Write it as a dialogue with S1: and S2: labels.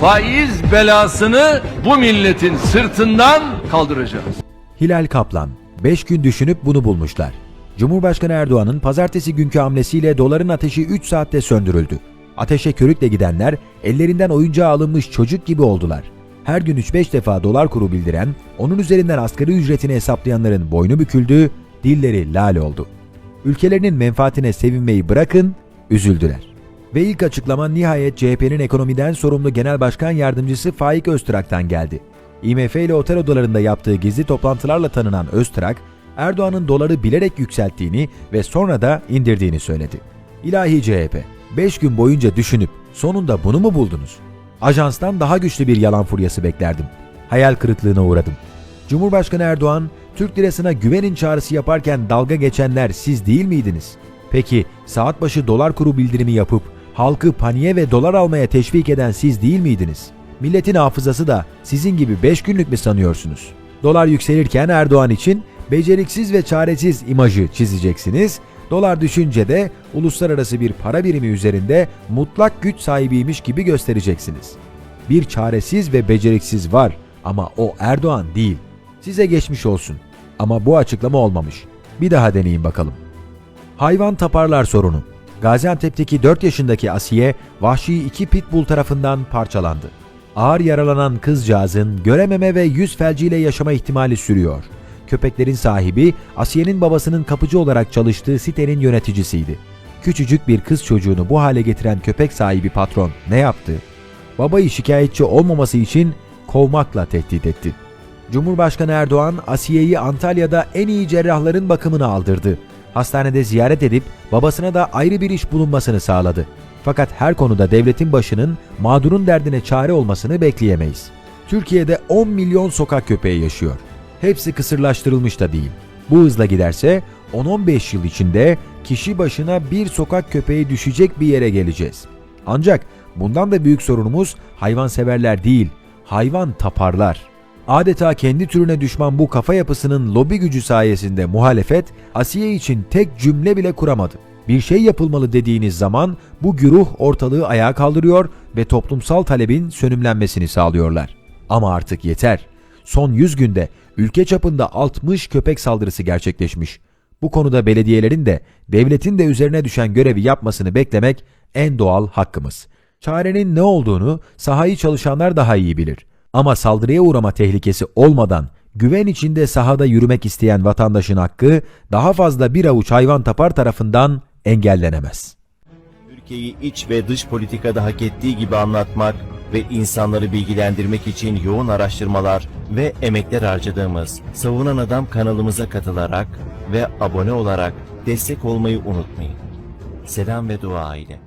S1: faiz belasını bu milletin sırtından kaldıracağız.
S2: Hilal Kaplan 5 gün düşünüp bunu bulmuşlar. Cumhurbaşkanı Erdoğan'ın pazartesi günkü hamlesiyle doların ateşi 3 saatte söndürüldü. Ateşe körükle gidenler ellerinden oyuncağı alınmış çocuk gibi oldular. Her gün 3-5 defa dolar kuru bildiren, onun üzerinden asgari ücretini hesaplayanların boynu büküldü, dilleri lale oldu. Ülkelerinin menfaatine sevinmeyi bırakın, üzüldüler. Ve ilk açıklama nihayet CHP'nin ekonomiden sorumlu Genel Başkan Yardımcısı Faik Öztrak'tan geldi. IMF ile otel odalarında yaptığı gizli toplantılarla tanınan Öztrak, Erdoğan'ın doları bilerek yükselttiğini ve sonra da indirdiğini söyledi. İlahi CHP, 5 gün boyunca düşünüp sonunda bunu mu buldunuz? Ajanstan daha güçlü bir yalan furyası beklerdim. Hayal kırıklığına uğradım. Cumhurbaşkanı Erdoğan, Türk lirasına güvenin çağrısı yaparken dalga geçenler siz değil miydiniz? Peki saat başı dolar kuru bildirimi yapıp halkı paniğe ve dolar almaya teşvik eden siz değil miydiniz? Milletin hafızası da sizin gibi 5 günlük mü sanıyorsunuz? Dolar yükselirken Erdoğan için beceriksiz ve çaresiz imajı çizeceksiniz. Dolar düşünce de uluslararası bir para birimi üzerinde mutlak güç sahibiymiş gibi göstereceksiniz. Bir çaresiz ve beceriksiz var ama o Erdoğan değil. Size geçmiş olsun. Ama bu açıklama olmamış. Bir daha deneyin bakalım. Hayvan taparlar sorunu. Gaziantep'teki 4 yaşındaki Asiye, vahşi iki pitbull tarafından parçalandı. Ağır yaralanan kızcağızın görememe ve yüz felciyle yaşama ihtimali sürüyor. Köpeklerin sahibi, Asiye'nin babasının kapıcı olarak çalıştığı sitenin yöneticisiydi. Küçücük bir kız çocuğunu bu hale getiren köpek sahibi patron ne yaptı? Babayı şikayetçi olmaması için kovmakla tehdit etti. Cumhurbaşkanı Erdoğan, Asiye'yi Antalya'da en iyi cerrahların bakımını aldırdı. Hastanede ziyaret edip babasına da ayrı bir iş bulunmasını sağladı. Fakat her konuda devletin başının mağdurun derdine çare olmasını bekleyemeyiz. Türkiye'de 10 milyon sokak köpeği yaşıyor. Hepsi kısırlaştırılmış da değil. Bu hızla giderse 10-15 yıl içinde kişi başına bir sokak köpeği düşecek bir yere geleceğiz. Ancak bundan da büyük sorunumuz hayvanseverler değil, hayvan taparlar. Adeta kendi türüne düşman bu kafa yapısının lobi gücü sayesinde muhalefet Asiye için tek cümle bile kuramadı. Bir şey yapılmalı dediğiniz zaman bu güruh ortalığı ayağa kaldırıyor ve toplumsal talebin sönümlenmesini sağlıyorlar. Ama artık yeter. Son 100 günde ülke çapında 60 köpek saldırısı gerçekleşmiş. Bu konuda belediyelerin de devletin de üzerine düşen görevi yapmasını beklemek en doğal hakkımız. Çarenin ne olduğunu sahayı çalışanlar daha iyi bilir. Ama saldırıya uğrama tehlikesi olmadan güven içinde sahada yürümek isteyen vatandaşın hakkı daha fazla bir avuç hayvan tapar tarafından engellenemez.
S3: Türkiye'yi iç ve dış politikada hak ettiği gibi anlatmak ve insanları bilgilendirmek için yoğun araştırmalar ve emekler harcadığımız Savunan Adam kanalımıza katılarak ve abone olarak destek olmayı unutmayın. Selam ve dua ile.